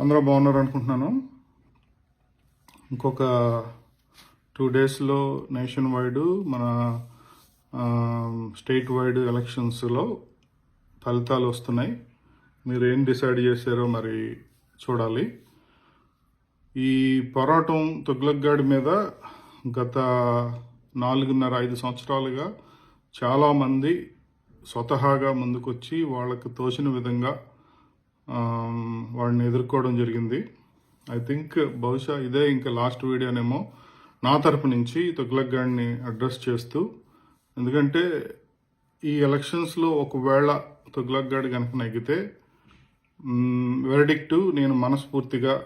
అందరూ బాగున్నారు అనుకుంటున్నాను ఇంకొక టూ డేస్లో నేషన్ వైడ్ మన స్టేట్ వైడ్ ఎలక్షన్స్లో ఫలితాలు వస్తున్నాయి. మీరు ఏం డిసైడ్ చేశారో మరి చూడాలి. ఈ పోరాటం తుగ్లక్గాడి మీద గత నాలుగున్నర ఐదు సంవత్సరాలుగా చాలామంది స్వతహాగా ముందుకొచ్చి వాళ్ళకు తోచిన విధంగా వాడిని ఎదుర్కోవడం జరిగింది. ఐ థింక్ బహుశా ఇదే ఇంకా లాస్ట్ వీడియోనేమో నా తరపు నుంచి తుగ్లక్ గాడిని అడ్రస్ చేస్తూ ఎందుకంటే ఈ ఎలక్షన్స్లో ఒకవేళ తుగ్లక్ గాడి కనుక నెగ్గితే వెరడిక్టు నేను మనస్ఫూర్తిగా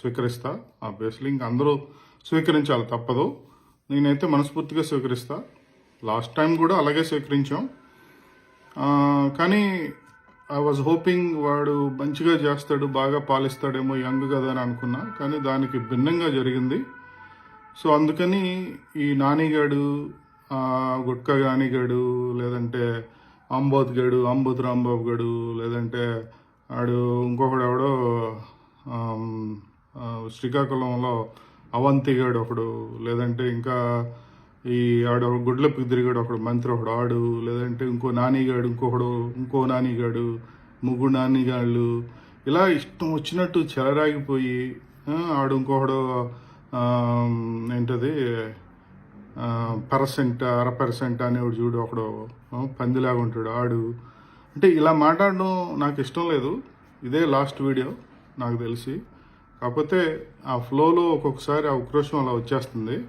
స్వీకరిస్తా. ఆబ్వియస్లీ ఇంక అందరూ స్వీకరించాలి తప్పదు. నేనైతే మనస్ఫూర్తిగా స్వీకరిస్తా. లాస్ట్ టైం కూడా అలాగే స్వీకరించాం. కానీ ఐ వాజ్ హోపింగ్ వాడు మంచిగా చేస్తాడు బాగా పాలిస్తాడేమో యంగ్ కదా అని అనుకున్నా కానీ దానికి భిన్నంగా జరిగింది. సో అందుకని ఈ నానిగాడు గుట్కా నానిగాడు లేదంటే అంబోత్ గడు అంబోత్ రాంబాబు గడు లేదంటే ఆడు ఇంకొకడు ఎవడో శ్రీకాకుళంలో అవంతిగాడు ఒకడు లేదంటే ఇంకా ఈ ఆడ గుడ్లప్పకి తిరిగాడు ఒకడు మంత్రి ఒకడు ఆడు లేదంటే ఇంకో నానిగాడు ఇంకొకడు ఇంకో నానిగాడు ముగ్గురు నానిగాళ్ళు. ఇలా ఇష్టం వచ్చినట్టు చెలరాగిపోయి ఆడు ఇంకొకడు ఏంటది పర్సెంట్ అర పర్సెంట్ అనేవాడు చూడు ఒకడు పందిలాగా ఉంటాడు ఆడు. అంటే ఇలా మాట్లాడడం నాకు ఇష్టం లేదు. ఇదే లాస్ట్ వీడియో నాకు తెలిసి. కాకపోతే ఆ ఫ్లోలో ఒక్కొక్కసారి ఆ ఉక్రోషం అలా వచ్చేస్తుంది.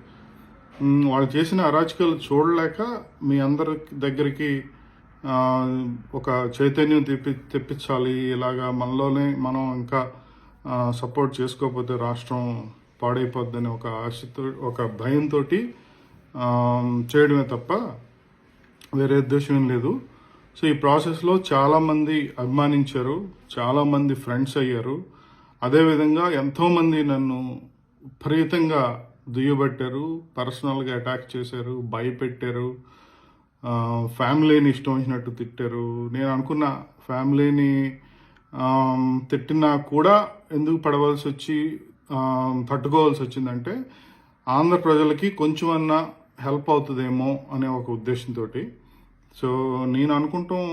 వాళ్ళు చేసిన అరాచకాలు చూడలేక మీ అందరి దగ్గరికి ఒక చైతన్యం తెప్పి తెప్పించాలి. ఇలాగా మనలోనే మనం ఇంకా సపోర్ట్ చేసుకోకపోతే రాష్ట్రం పాడైపోద్దని ఒక ఆశతో ఒక భయంతో చేయడమే తప్ప వేరే ఉద్దేశం ఏం లేదు. సో ఈ ప్రాసెస్లో చాలామంది అభిమానించారు చాలామంది ఫ్రెండ్స్ అయ్యారు. అదేవిధంగా ఎంతోమంది నన్ను విపరీతంగా దుయ్యబట్టారు పర్సనల్గా అటాక్ చేశారు భయపెట్టారు ఫ్యామిలీని ఇష్టం వచ్చినట్టు తిట్టారు. నేను అనుకున్న ఫ్యామిలీని తిట్టినా కూడా ఎందుకు పడవలసి వచ్చి తట్టుకోవాల్సి వచ్చిందంటే ఆంధ్ర ప్రజలకి కొంచెం అన్నా హెల్ప్ అవుతుందేమో అనే ఒక ఉద్దేశంతో సో నేను అనుకుంటాం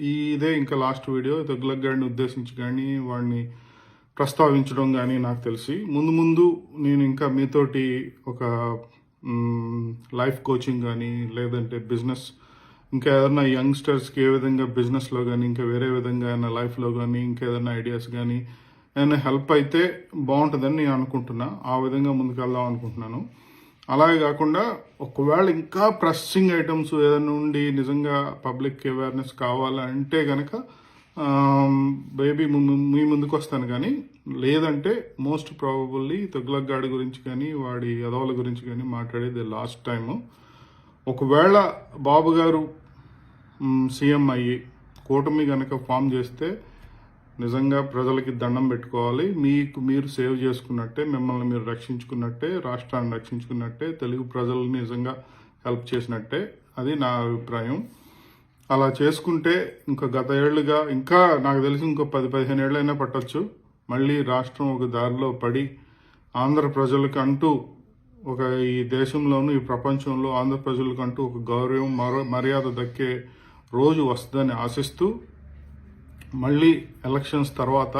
ఈ ఇదే ఇంకా లాస్ట్ వీడియో తగ్గులక్ గాడిని ఉద్దేశించి కానీ వాడిని ప్రస్తావించడం కానీ నాకు తెలిసి. ముందు ముందు నేను ఇంకా మీతోటి ఒక లైఫ్ కోచింగ్ కానీ లేదంటే బిజినెస్ ఇంకా ఏదైనా యంగ్స్టర్స్కి ఏ విధంగా బిజినెస్లో కానీ ఇంకా వేరే విధంగా అయినా లైఫ్లో కానీ ఇంకా ఏదైనా ఐడియాస్ కానీ ఏదైనా హెల్ప్ అయితే బాగుంటుందని నేను అనుకుంటున్నా. ఆ విధంగా ముందుకు వెళ్దాం అనుకుంటున్నాను. అలాగే కాకుండా ఒకవేళ ఇంకా ప్రెస్సింగ్ ఐటమ్స్ ఏదైనా ఉండి నిజంగా పబ్లిక్ అవేర్నెస్ కావాలంటే కనుక బేబీ మీ ముందుకు వస్తాను కానీ లేదంటే మోస్ట్ ప్రాబబుల్లీ తుగ్లక్ గాడి గురించి కానీ వాడి యదవుల గురించి కానీ మాట్లాడేది లాస్ట్ టైము ఒకవేళ బాబు గారు సీఎం అయ్యి కూటమి కనుక ఫామ్ చేస్తే నిజంగా ప్రజలకి దండం పెట్టుకోవాలి. మీకు మీరు సేవ్ చేసుకున్నట్టే మిమ్మల్ని మీరు రక్షించుకున్నట్టే రాష్ట్రాన్ని రక్షించుకున్నట్టే తెలుగు ప్రజల్ని నిజంగా హెల్ప్ చేసినట్టే. అది నా అభిప్రాయం. అలా చేసుకుంటే ఇంకా గత ఏళ్ళుగా ఇంకా నాకు తెలిసి ఇంకో పది పదిహేను ఏళ్ళైనా పట్టొచ్చు. మళ్ళీ రాష్ట్రం ఒక దారిలో పడి ఆంధ్ర ప్రజలకు అంటూ ఒక ఈ దేశంలోనూ ఈ ప్రపంచంలో ఆంధ్ర ప్రజలకు అంటూ ఒక గౌరవం మరో మర్యాద దక్కే రోజు వస్తుందని ఆశిస్తూ మళ్ళీ ఎలక్షన్స్ తర్వాత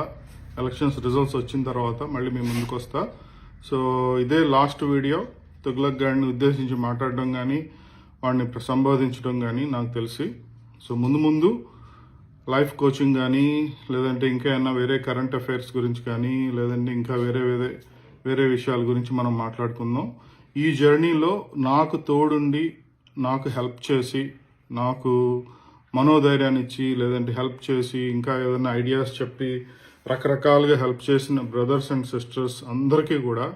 ఎలక్షన్స్ రిజల్ట్స్ వచ్చిన తర్వాత మళ్ళీ మేము ముందుకు వస్తా. సో ఇదే లాస్ట్ వీడియో. తుగ్లక్ గారిని ఉద్దేశించి మాట్లాడడం కానీ వాడిని సంబోధించడం కానీ నాకు తెలిసి సో ముందు ముందు లైఫ్ కోచింగ్ కానీ లేదంటే ఇంకా ఏమన్నా వేరే కరెంట్ అఫైర్స్ గురించి కానీ లేదంటే ఇంకా వేరే వేరే వేరే విషయాల గురించి మనం మాట్లాడుకుందాం. ఈ జర్నీలో నాకు తోడుండి నాకు హెల్ప్ చేసి నాకు మనోధైర్యాన్ని ఇచ్చి లేదంటే హెల్ప్ చేసి ఇంకా ఏదైనా ఐడియాస్ చెప్పి రకరకాలుగా హెల్ప్ చేసిన బ్రదర్స్ అండ్ సిస్టర్స్ అందరికీ కూడా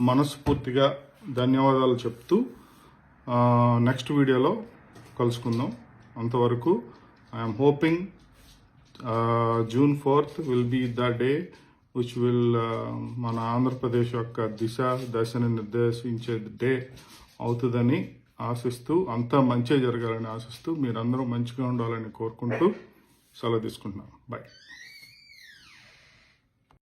మనస్ఫూర్తిగా ధన్యవాదాలు చెప్తూ నెక్స్ట్ వీడియోలో కలుసుకుందాం. అంతవరకు I'm hoping June fourth will be the day which will మన ఆంధ్రప్రదేశ్ యొక్క దిశ దశని నిర్దేశించే డే అవుతుందని ఆశిస్తూ అంతా మంచి జరగాలని ఆశిస్తూ మీరందరూ మంచిగా ఉండాలని కోరుకుంటూ సెలవు తీసుకుంటున్నాను బాయ్